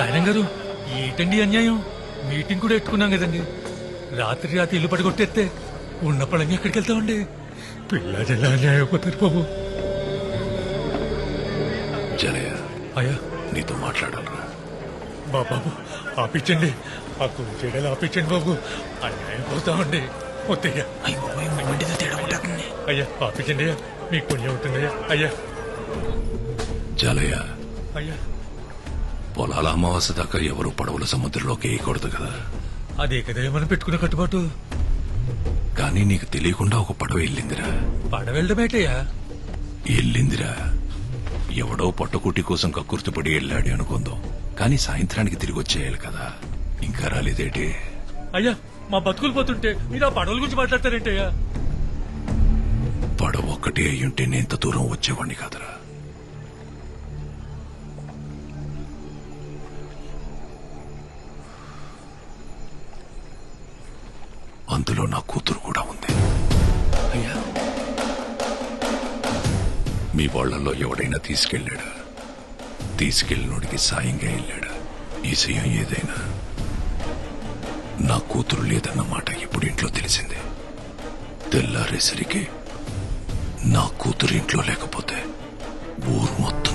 గారు ఏంటండి అన్యాయం? మీటింగ్ కూడా ఎట్టుకున్నాం కదండి. రాత్రి రాత్రి ఇల్లు పడగొట్టేస్తే ఉన్న పడంగా ఎక్కడికి వెళ్తామండి? పిల్ల జల్ల అన్యాయం అయిపోతారు బాబు. జలయ అయ్యా. నీతో మాట్లాడాలరా? బాబు ఆపించండి. ఆ కూలి చేయడాలు ఆపించండి బాబు. అన్యాయం పోతామండి వద్దయ్యా. అయ్యి ఆపించండి మీకు పుణ్యం ఉంటుందయ్యా. అయ్యా. జలయ అయ్యా. పొలాల అమావాస్య దాకా ఎవరు పడవల సముద్రంలోకి వేయకూడదు కదా. అదే కదా మనం పెట్టుకున్న కట్టుబాటు? కానీ నీకు తెలియకుండా ఒక పడవ వెళ్ళిందిరా. పడ వెళ్ళడమేటయ్యా వెళ్ళిందిరా. ఎవడో పట్టుకుట్టి కోసం కక్కుర్తిపడి వెళ్ళాడు అనుకుందాం. కానీ సాయంత్రానికి తిరిగి వచ్చేయాలి కదా. ఇంకా రాలేదేటి? అయ్యా మా బతుకులు పోతుంటే మీరు ఆ పడవల గురించి మాట్లాడతారేంటయ్యా? పడవ ఒక్కటే అయ్యుంటే నేను ఇంత దూరం వచ్చేవాడిని కాదురా. అందులో నా కూతురు కూడా ఉంది. అయ్యా. మీ వాళ్ళల్లో ఎవడైనా తీసుకెళ్ళాడా? తీసుకెళ్ళినోడికి సాయంగా వెళ్ళాడా? ఈసయం ఏదైనా? నా కూతురు లేదన్న మాట ఇప్పుడు ఇంట్లో తెలిసింది. తెల్లారేసరికి నా కూతురు ఇంట్లో లేకపోతే ఊరు మొత్తం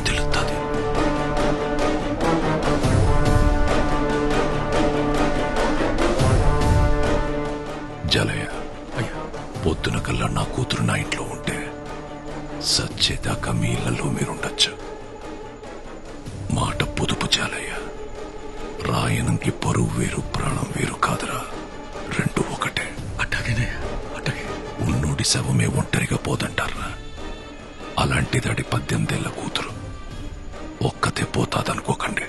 వేరు ప్రాణం వేరు కాదురా. రెండు ఒకటే. అట్టాగేనే అట్టాగే ఉన్నోడి శవమే ఒంటరిగా పోదంటారా? అలాంటిదాడి పద్దెనిమిదేళ్ళ కూతురు. ఒక్కతే పోతాదనుకోకండి.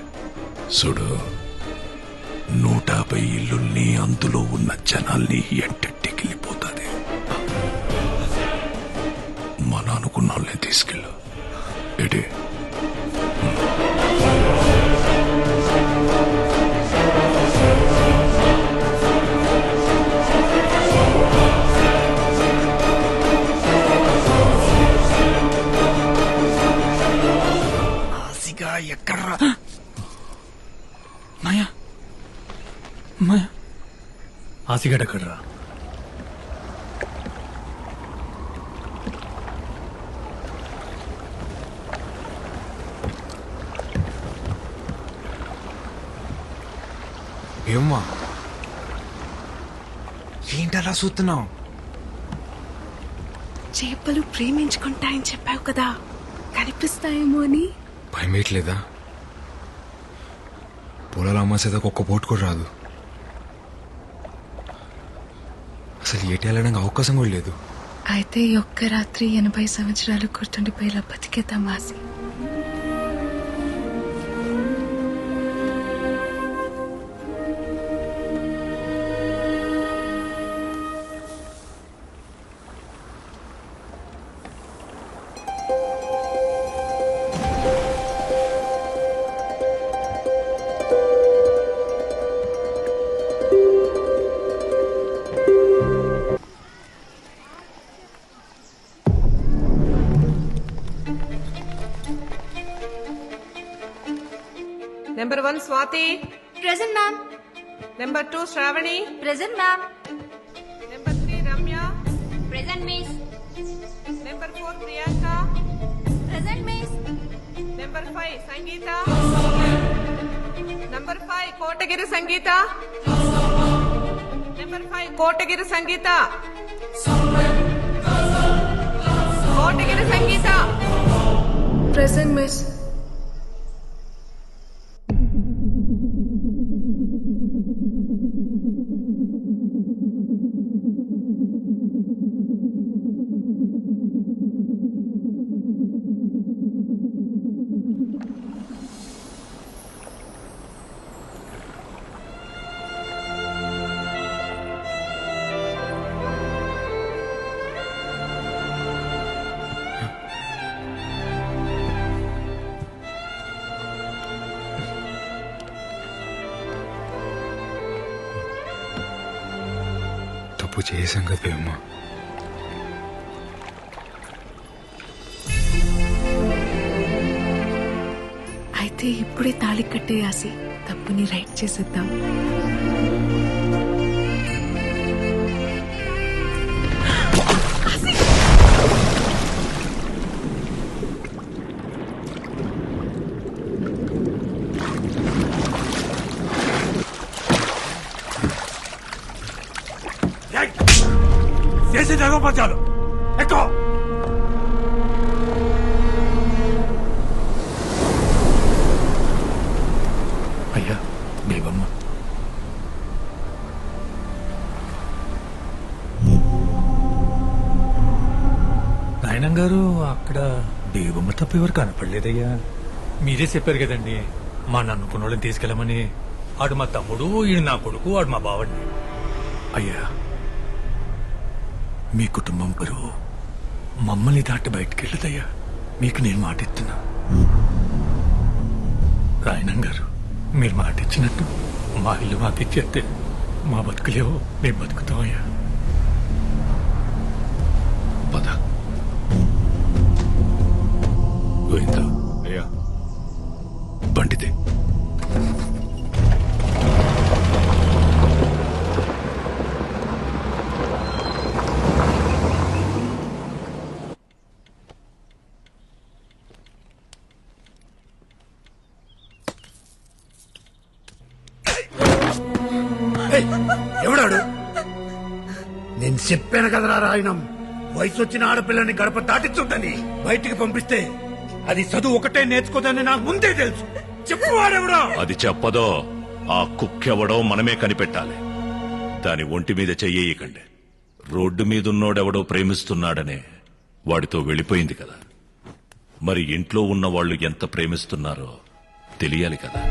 చూడు నూట యాభై ఇల్లుల్ని అందులో ఉన్న జనాల్ని ఎంటెట్టికెళ్ళిపోతాది మన అనుకున్న వాళ్ళని తీసుకెళ్ళు. ఆసిగా ఎక్కడ్రా? మాయా? మాయా? ఆసిగడ్ అక్కడరా ఏమ్మా? ఏంటలా చూస్తున్నావు? చేపలు ప్రేమించుకుంటాయని చెప్పావు కదా. కనిపిస్తాయేమో అని? భయమేయట్లేదా పొలాలు అమ్మసేదాకా ఒక్క పోటు కూడా రాదు. అసలు ఏటి వెళ్ళడానికి అవకాశం కూడా లేదు. అయితే ఈ ఒక్క రాత్రి ఎనభై సంవత్సరాలు గుర్తుండిపోయేలా బతికేద్దాం ఆసి. Number one Swathi present ma'am number two Shravani present ma'am number three Ramya present miss number four Priyanka present miss number five Sangeetha number five Kotagiri Sangeetha number five Kotagiri Sangeetha Kotagiri Sangeetha present miss తప్పు చేసాం కదా అమ్మా అయితే ఇప్పుడే తాళి కట్టేయాసి ఆసి తప్పుని right చేసేద్దాం. చేసి జగపరచాలు ఎక్కువ అయ్యా బేబమ్మ నాయనం గారు అక్కడ దేవమ్మ తప్ప ఎవరు కనపడలేదయ్యా? మీరే చెప్పారు కదండి మా నన్నుకున్న వాళ్ళని తీసుకెళ్ళమని. ఆడు మా తమ్ముడు ఈడు నా కొడుకు ఆడు మా బావండి అయ్యా మీ కుటుంబం పరువు మమ్మల్ని దాటి బయటికి వెళ్ళదయ్యా. మీకు నేను మాట రాయణం గారు మీరు మాట ఇచ్చినట్టు మా ఇల్లు మాకు ఇచ్చేస్తే మా బతుకులేవో మేము బతుకుతామయ్యా పద. గోవిందా. నేను చెప్పాను కదరా రాయనం. వయసు వచ్చిన ఆడపిల్లని గడప దాటించుందని బయటికి పంపిస్తే అది చదువు ఒకటే నేర్చుకోదని నాకు ముందే తెలుసు. చెప్పు వాడెవడా. అది చెప్పదో ఆ కుక్కెవడో మనమే కనిపెట్టాలి. దాని ఒంటి మీద చెయ్యకండి రోడ్డు మీదున్నోడెవడో ప్రేమిస్తున్నాడనే వాడితో వెళ్ళిపోయింది కదా. మరి ఇంట్లో ఉన్న వాళ్ళు ఎంత ప్రేమిస్తున్నారో తెలియాలి కదా.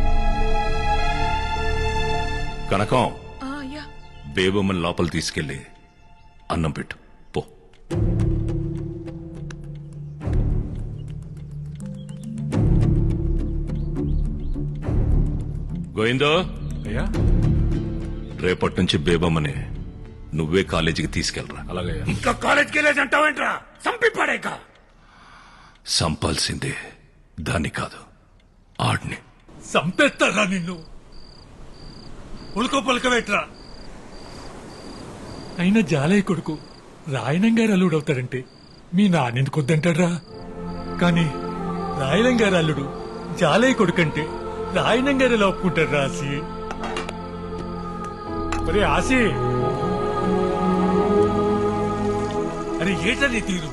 కనకం బేబమ్మని లోపల తీసుకెళ్ళి అన్నం పెట్టు. పో. గోవిందో అయ్యా. రేపటి నుంచి బేబమ్మని నువ్వే కాలేజీకి తీసుకెళ్ళరా. అలాగే ఇంకా కాలేజ్కి వెళ్ళేసి అంటావేంట్రా? సంపి పడేక సంపాల్సిందే దాన్ని కాదు ఆడిని. చంపేస్తారా నిన్ను? ఉల్కో పలకవేట్రా. అయినా జాలయ్య కొడుకు రాయనంగారు అల్లుడవుతాడంటే అల్లుడు మీ నాన్నెందుకు వద్దంటాడ్రా? కానీ రాయనంగారు అల్లుడు జాలయ్య కొడుకంటే రాయనంగారు ఎలా ఒప్పుకుంటాడు రాసి అరే ఆసి అరే ఏటా తీరు?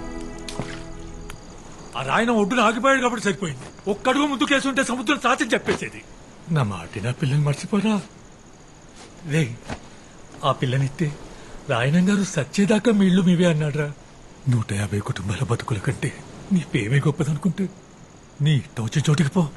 ఆ రాయన ఒడ్డున ఆగిపోయాడు కాబట్టి సరిపోయింది. ఒక్కడుగు ముందు కేసుంటే సముద్రం సాచి చెప్పేసేది. నా మాటి నా పిల్లని మర్చిపోరా? రే ఆ పిల్లనిస్తే రాయణం గారు సచ్చేదాకా మీ మీవే అన్నాడ్రా. నూట యాభై కుటుంబాల బతుకుల కంటే నీ పేమే గొప్పదనుకుంటే నీ ఇట్ట వచ్చే చోటికి పో.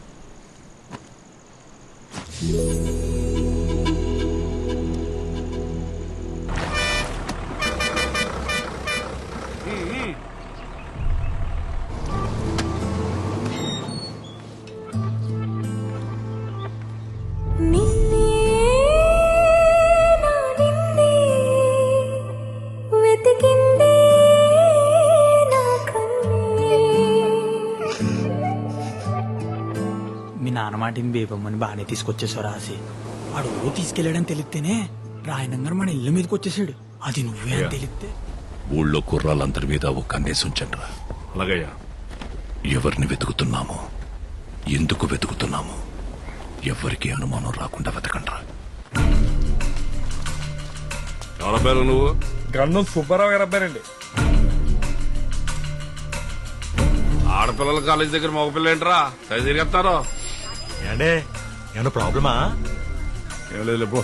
బేబమ్మని బాగానే తీసుకొచ్చేసావు రాసి ఆడు ఊరు తీసుకెళ్ళాడని తెలిస్తేనే రాయనంగా మన ఇల్లు మీదకి వచ్చేసాడు. అది నువ్వే అని తెలిస్తే. ఊళ్ళో కుర్రాళ్ళందరి మీద ఒక కన్నేసి ఉంచండిరా అలాగయ్యా. ఎవరిని వెతుకుతున్నామో ఎందుకు వెతుకుతున్నామో ఎవరికి అనుమానం రాకుండా వెతకండ్రా నువ్వు? గంధం సుబ్బారావు గారు అబ్బారండి ఆడపిల్లల కాలేజ్ దగ్గర మగపిల్ల ఏంట్రా? సరి తిరిగేస్తారు ఏండే ఏమన్నా ప్రాబ్లమా? ఏం లేదు పో.